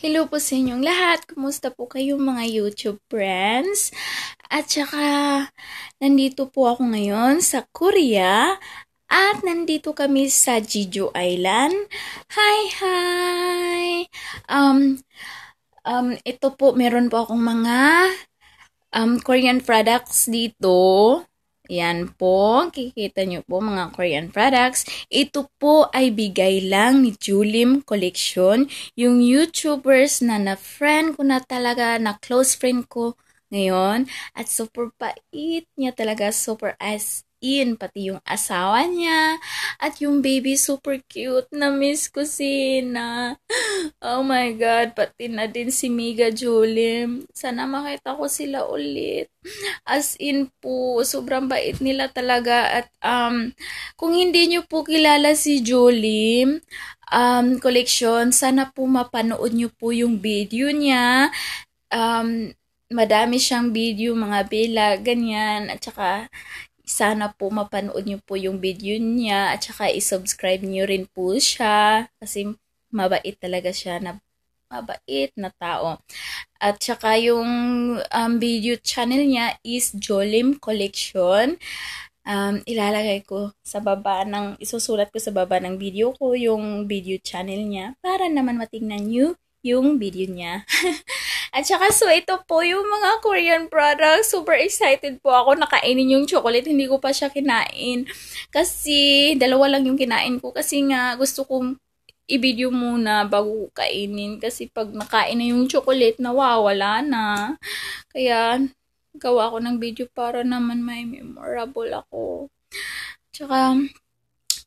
Hello po sa inyong lahat. Kumusta po kayo mga YouTube friends? At saka, nandito po ako ngayon sa Korea. At nandito kami sa Jeju Island. Hi, hi! Um, um, ito po, meron po akong mga um, Korean products dito. Yan po, kikita nyo po mga Korean products. Ito po ay bigay lang ni Julim Collection. Yung YouTubers na na-friend ko na talaga, na close friend ko ngayon. At super pait niya talaga, super as in, pati yung asawa niya, at yung baby super cute, na miss ko sina. Oh my God, pati na din si Miga Julim. Sana makita ko sila ulit. As in po, sobrang bait nila talaga. At um, kung hindi nyo po kilala si Julim, um, collection, sana po mapanood nyo po yung video niya. Um, madami siyang video, mga bela, ganyan. At saka, sana po mapanood niyo po yung video niya at saka i-subscribe niyo rin po siya kasi mabait talaga siya na mabait na tao. At saka yung um, video channel niya is Jolim Collection. Um, ilalagay ko sa baba ng, isusulat ko sa baba ng video ko yung video channel niya para naman matingnan niyo yung video niya. At saka, so ito po yung mga Korean products. Super excited po ako nakainin yung chocolate. Hindi ko pa siya kinain. Kasi, dalawa lang yung kinain ko. Kasi nga, gusto kong i-video muna bago kainin. Kasi pag nakain na yung chocolate, nawawala na. Kaya, gawa ko ng video para naman may memorable ako. Tsaka,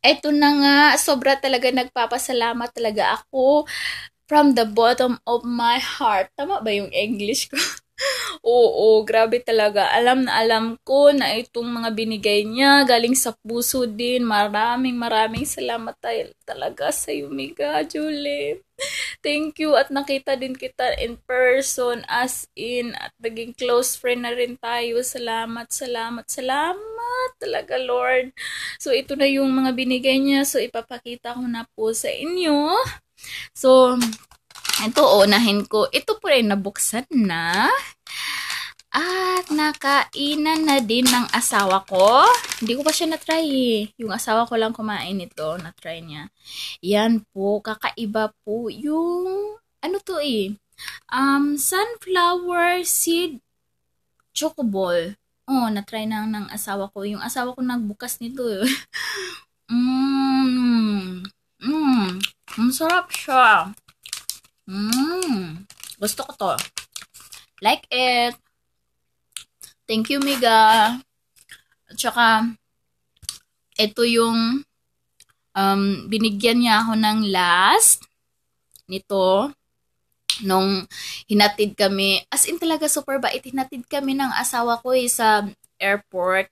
eto na nga, sobra talaga nagpapasalamat talaga ako from the bottom of my heart. Tama ba yung English ko? Oo, grabe talaga. Alam na alam ko na itong mga binigay niya galing sa puso din. Maraming maraming salamat tayo talaga sa iyo, Miga, Julie. Thank you at nakita din kita in person as in at naging close friend na rin tayo. Salamat, salamat, salamat talaga, Lord. So, ito na yung mga binigay niya. So, ipapakita ko na po sa inyo. So, ito, unahin ko. Ito po rin nabuksan na. At nakainan na din ng asawa ko. Hindi ko pa siya na-try eh. Yung asawa ko lang kumain ito. Na-try niya. Yan po. Kakaiba po yung... Ano to eh? Um, sunflower seed chocoball. Oh, na-try na ng asawa ko. Yung asawa ko nagbukas nito eh. Mmm. Mmm. Ang sarap siya. Mmm. Gusto ko to. Like it. Thank you, Miga. At saka, ito yung um, binigyan niya ako ng last nito nung hinatid kami. As in talaga super bait. Hinatid kami ng asawa ko eh, sa airport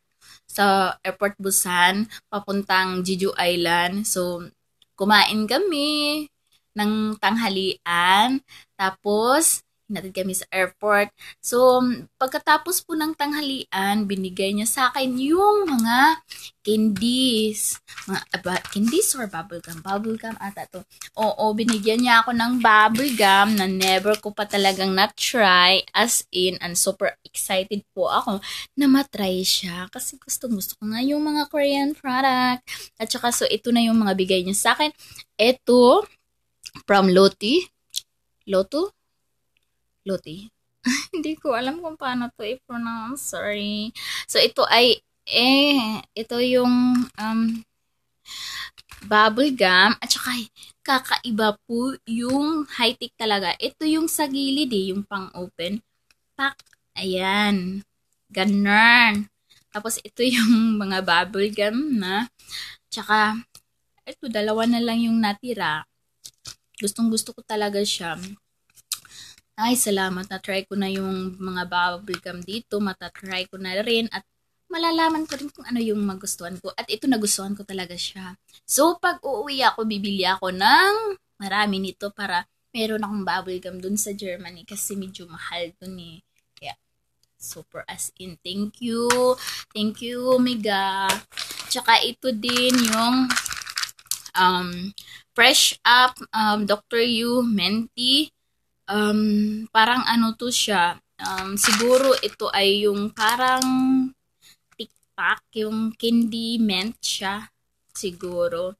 sa airport Busan papuntang Jeju Island. So, kumain kami ng tanghalian. Tapos, hinatid kami sa airport. So, pagkatapos po ng tanghalian, binigay niya sa akin yung mga candies. Mga aba, candies or bubblegum? Bubblegum ata to. Oo, binigyan niya ako ng bubblegum na never ko pa talagang na-try. As in, and super excited po ako na matry siya. Kasi gusto, gusto ko nga yung mga Korean product. At saka, so, ito na yung mga bigay niya sa akin. Ito, from Loti. Loto? Loti. Hindi ko alam kung paano to i-pronounce. Sorry. So, ito ay, eh, ito yung, um, bubble gum. At saka, kakaiba po yung high-tech talaga. Ito yung sa gilid eh, yung pang-open. Pak. Ayan. Ganun. Tapos, ito yung mga bubble gum na. Tsaka, ito, dalawa na lang yung natira. Gustong gusto ko talaga siya. Ay, salamat. Na-try ko na yung mga bubblegum dito. Matatry ko na rin. At malalaman ko rin kung ano yung magustuhan ko. At ito nagustuhan ko talaga siya. So, pag uuwi ako, bibili ako ng marami nito para meron akong bubblegum dun sa Germany kasi medyo mahal dun eh. Kaya, super as in. Thank you. Thank you, Omega. Tsaka ito din yung um, Fresh Up um, Dr. U Menti um, parang ano to siya, um, siguro ito ay yung parang tikpak, yung candy mint siya, siguro.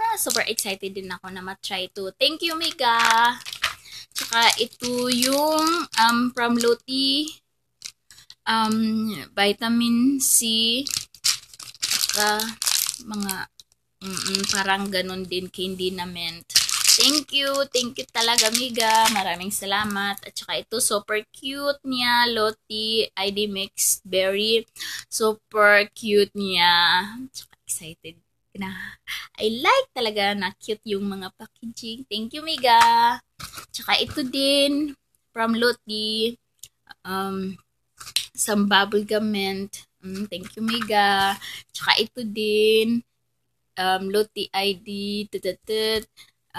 Ah, super excited din ako na matry to. Thank you, Mika! Tsaka ito yung um, from Loti um, vitamin C tsaka mga mm, parang ganun din candy na mint. Thank you. Thank you talaga, Miga. Maraming salamat. At saka ito, super cute niya. Loti ID Mix Berry. Super cute niya. Tsaka excited na. I like talaga na cute yung mga packaging. Thank you, Miga. Tsaka ito din, from Loti. Um, some bubblegum mint. Mm, thank you, Miga. Tsaka ito din, um, Loti ID. Tututot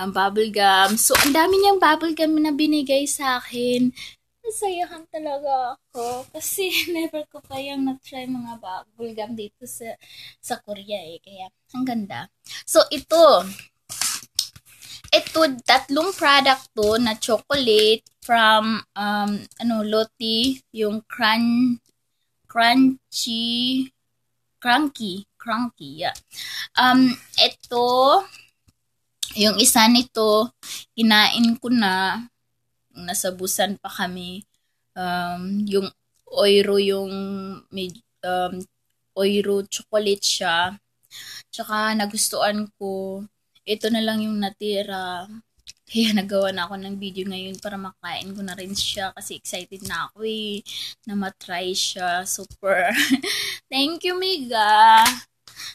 um, bubble gum. So, ang dami niyang bubble gum na binigay sa akin. Nasayahan talaga ako. Kasi never ko kayang na-try mga bubble gum dito sa, sa Korea eh. Kaya, ang ganda. So, ito. Ito, tatlong product to na chocolate from, um, ano, Loti. Yung crunch, crunchy, cranky, cranky, yeah. Um, ito, yung isa nito, kinain ko na, nasabusan pa kami, um, yung oiro yung may, um, oiro chocolate siya. Tsaka nagustuhan ko, ito na lang yung natira. Kaya nagawa na ako ng video ngayon para makain ko na rin siya kasi excited na ako eh na matry siya. Super. Thank you, Miga.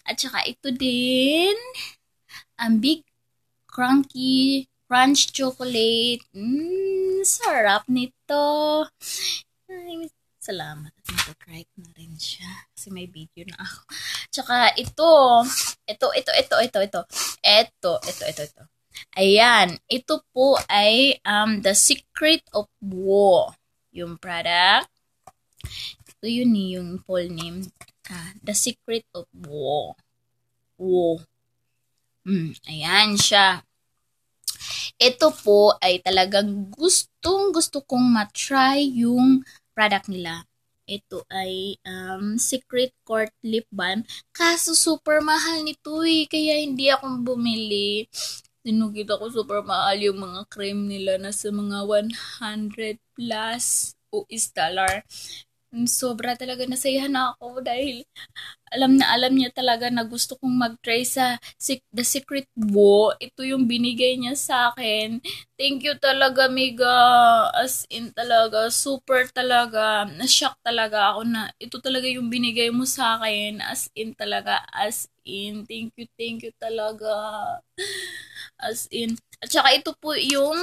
At saka ito din, ang big crunchy, crunch chocolate. Mmm, sarap nito. Ay, salamat. Nag-try ko na rin siya. Kasi may video na ako. Tsaka ito, ito, ito, ito, ito, ito. Ito, ito, ito, ito. Ayan, ito po ay um, The Secret of War. Yung product. Ito yun yung full name. Ah, The Secret of War. War. Mm, ayan siya. Ito po ay talagang gustong gusto kong matry yung product nila. Ito ay um, Secret Court Lip Balm. Kaso super mahal nito eh. Kaya hindi ako bumili. Tinugit ako super mahal yung mga cream nila na sa mga 100 plus US dollar sobra talaga nasayahan ako dahil alam na alam niya talaga na gusto kong mag-try sa The Secret Wo. Ito yung binigay niya sa akin. Thank you talaga, Miga. As in talaga, super talaga. Na-shock talaga ako na ito talaga yung binigay mo sa akin. As in talaga, as in. Thank you, thank you talaga. As in. At saka ito po yung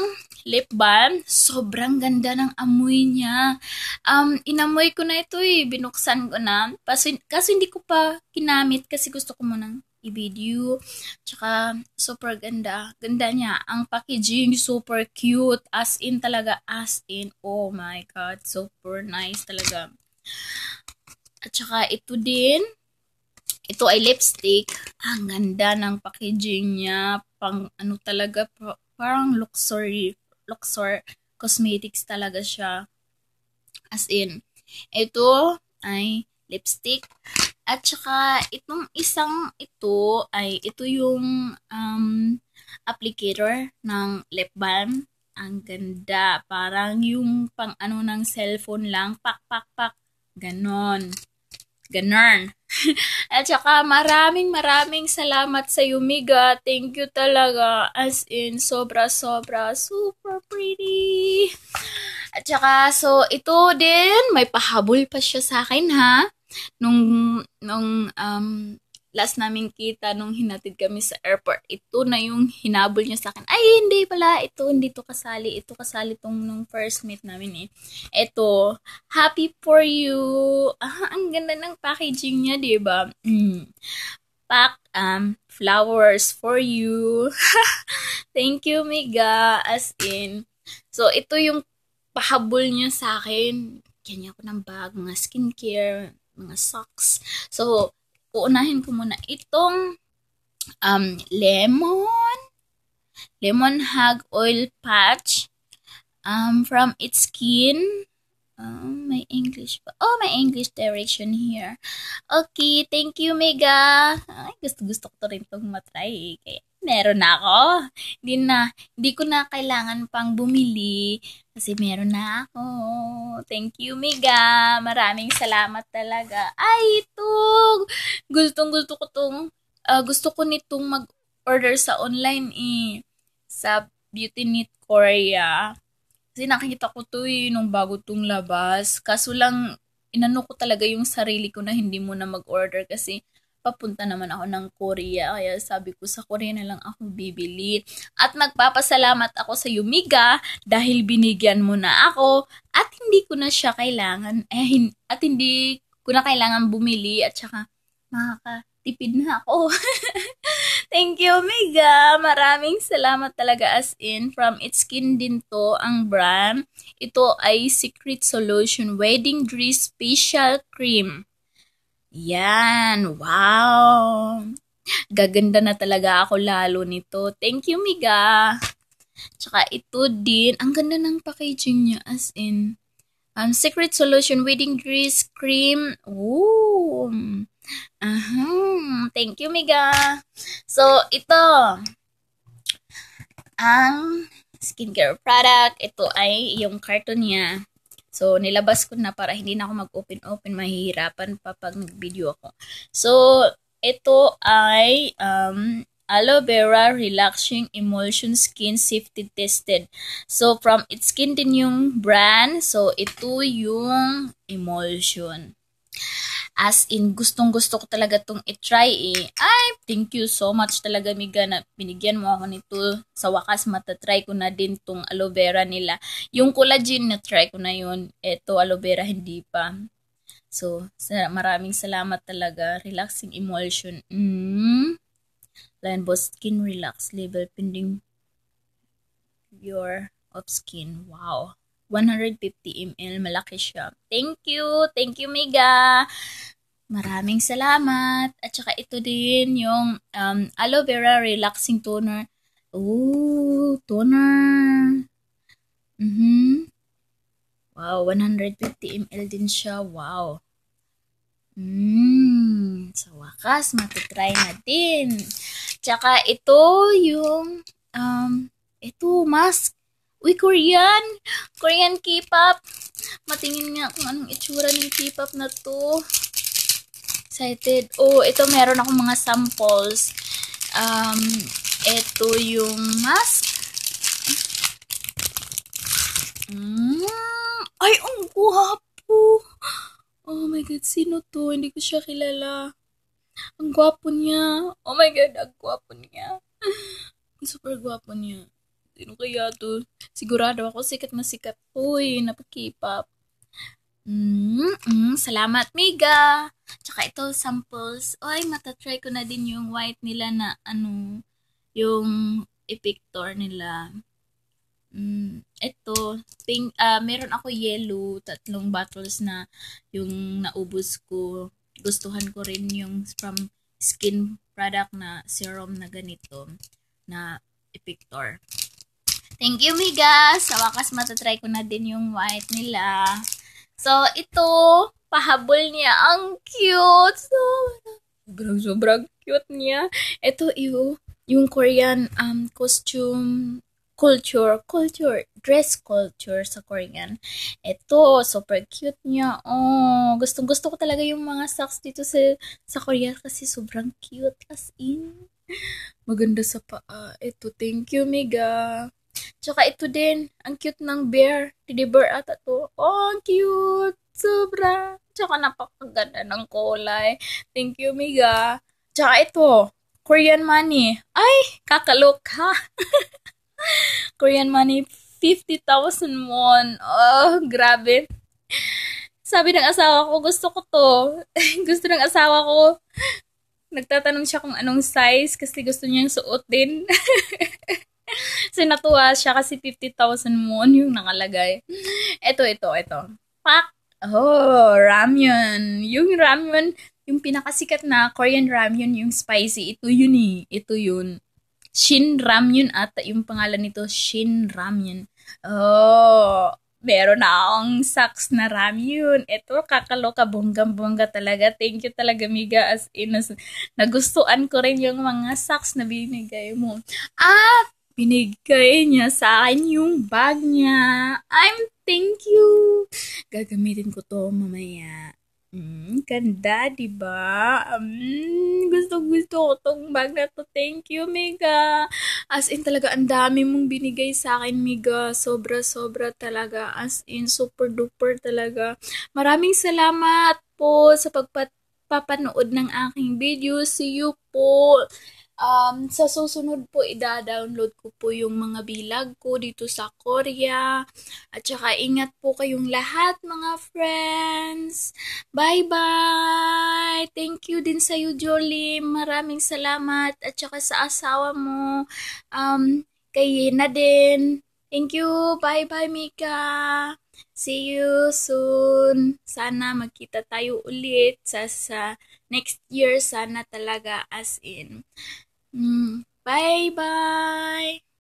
lip balm. Sobrang ganda ng amoy niya. Um, inamoy ko na ito eh. Binuksan ko na. Kasi, kasi hindi ko pa kinamit kasi gusto ko munang i-video. Tsaka, super ganda. Ganda niya. Ang packaging, super cute. As in talaga, as in. Oh my God. Super nice talaga. At saka, ito din. Ito ay lipstick. Ang ganda ng packaging niya pang ano talaga, parang luxury, luxury cosmetics talaga siya. As in, ito ay lipstick. At saka, itong isang ito ay, ito yung um, applicator ng lip balm. Ang ganda. Parang yung pang ano ng cellphone lang. Pak, pak, pak. Ganon. Ganon. At saka maraming maraming salamat sa Yumiga. Thank you talaga. As in, sobra-sobra, super pretty. At saka, so, ito din, may pahabol pa siya sa akin, ha? Nung, nung, um, last namin kita nung hinatid kami sa airport, ito na yung hinabol niya sa akin. Ay, hindi pala. Ito, hindi to kasali. Ito kasali tong nung first meet namin eh. Ito, happy for you. Ah, ang ganda ng packaging niya, di ba? Mm. Pack um, flowers for you. Thank you, Miga. As in, so ito yung pahabol niya sa akin. Kanya ko ng bag, mga skincare, mga socks. So, uunahin ko muna itong um, lemon, lemon hug oil patch. Um, from its skin. Um, may English pa. Oh, may English direction here. Okay, thank you, Mega. Ay, gusto-gusto ko to rin itong matry. Kaya, meron na ako. Hindi na, hindi ko na kailangan pang bumili kasi meron na ako. Thank you, Mega. Maraming salamat talaga. Ay, ito. Gustong gusto ko tong, uh, gusto ko nitong mag-order sa online eh. Sa Beauty Knit Korea. Kasi nakikita ko to eh, nung bago tong labas. Kaso lang, inano ko talaga yung sarili ko na hindi mo na mag-order kasi papunta naman ako ng Korea. Kaya sabi ko sa Korea na lang ako bibili. At magpapasalamat ako sa Yumiga dahil binigyan mo na ako at hindi ko na siya kailangan, eh, at hindi ko na kailangan bumili at saka makakatipid na ako. Thank you, Mega. Maraming salamat talaga as in. From It's Skin din to ang brand. Ito ay Secret Solution Wedding Dress Special Cream. Yan. Wow. Gaganda na talaga ako lalo nito. Thank you, Miga. Tsaka ito din. Ang ganda ng packaging niya as in. Um, Secret Solution Wedding Dress Cream. Ooh. Uh-huh. Thank you, Miga. So, ito. Ang skincare product. Ito ay yung carton niya. So, nilabas ko na para hindi na ako mag-open-open. Mahihirapan pa pag nag-video ako. So, ito ay um, aloe vera relaxing emulsion skin safety tested. So, from It's yung brand. So, ito yung emulsion. As in, gustong gusto ko talaga tong i-try eh. Ay, thank you so much talaga Miga na binigyan mo ako nito. Sa wakas, matatry ko na din tong aloe vera nila. Yung collagen na try ko na yun. Ito, aloe vera, hindi pa. So, maraming salamat talaga. Relaxing emulsion. Mm. Line Boss Skin Relax Label Pending Your of Skin. Wow. 150 ml. Malaki siya. Thank you. Thank you, Mega. Maraming salamat. At saka ito din yung um, aloe vera relaxing toner. Ooh, toner. Mm-hmm. Wow, 150 ml din siya. Wow. Mmm, sa wakas, matitry na din. Tsaka ito yung, um, ito, mask. Uy, Korean! Korean K-pop! Matingin nga kung anong itsura ng K-pop na to. Excited. Oh, ito meron akong mga samples. Um, ito yung mask. Mm. Ay, ang guwapo! Oh my God, sino to? Hindi ko siya kilala. Ang gwapo niya. Oh my God, ang gwapo niya. Super gwapo niya. Sino kaya to? Sigurado ako sikat na sikat eh, napag-K-pop. Mm, mm, salamat, Miga! Tsaka ito, samples. Ay, matatry ko na din yung white nila na ano, yung epictor nila. Mm, ito, pink, uh, meron ako yellow, tatlong bottles na yung naubos ko. Gustuhan ko rin yung from skin product na serum na ganito na epictor. Thank you, Miga. Sa wakas, matatry ko na din yung white nila. So, ito, pahabol niya. Ang cute. So, sobrang, sobrang cute niya. Ito, yung, yung Korean um, costume culture, culture, dress culture sa Korean. Ito, super cute niya. Oh, gustong gusto ko talaga yung mga socks dito sa, sa Korea kasi sobrang cute as in. Maganda sa paa. Ito, thank you, Miga. Tsaka ito din, ang cute ng bear. Teddy bear ata to. Oh, ang cute. Sobra. Tsaka napakaganda ng kulay. Thank you, Miga. Tsaka ito, Korean money. Ay, kakalok ha. Korean money, 50,000 won. Oh, grabe. Sabi ng asawa ko, gusto ko to. gusto ng asawa ko. Nagtatanong siya kung anong size kasi gusto niyang suot din. so, natuwa siya kasi 50,000 won yung nakalagay. Ito, ito, ito. Pak! Oh, ramyun. Yung ramyun, yung pinakasikat na Korean ramyun, yung spicy, ito yun eh. Ito yun. Shin Ramyun ata yung pangalan nito, Shin Ramyun. Oh, meron na akong socks na ramyun. Ito, kakaloka, bonggang-bongga talaga. Thank you talaga, Miga. As in, as, nagustuhan ko rin yung mga socks na binigay mo. At, binigay niya sa akin yung bag niya. I'm thank you. Gagamitin ko to mamaya. Mm, ganda, di ba? Mm, gusto gusto ko tong bag na to. Thank you, Mega. As in talaga, ang dami mong binigay sa akin, Mega. Sobra-sobra talaga. As in, super duper talaga. Maraming salamat po sa pagpapanood ng aking video. See you po. Um, sa susunod po, ida-download ko po yung mga bilag ko dito sa Korea. At saka, ingat po kayong lahat, mga friends. Bye-bye! Thank you din sa iyo, Jolie. Maraming salamat. At saka sa asawa mo, um, kay Yena din. Thank you. Bye-bye, Mika. See you soon. Sana magkita tayo ulit sa, sa next year. Sana talaga as in. Mm, bye-bye.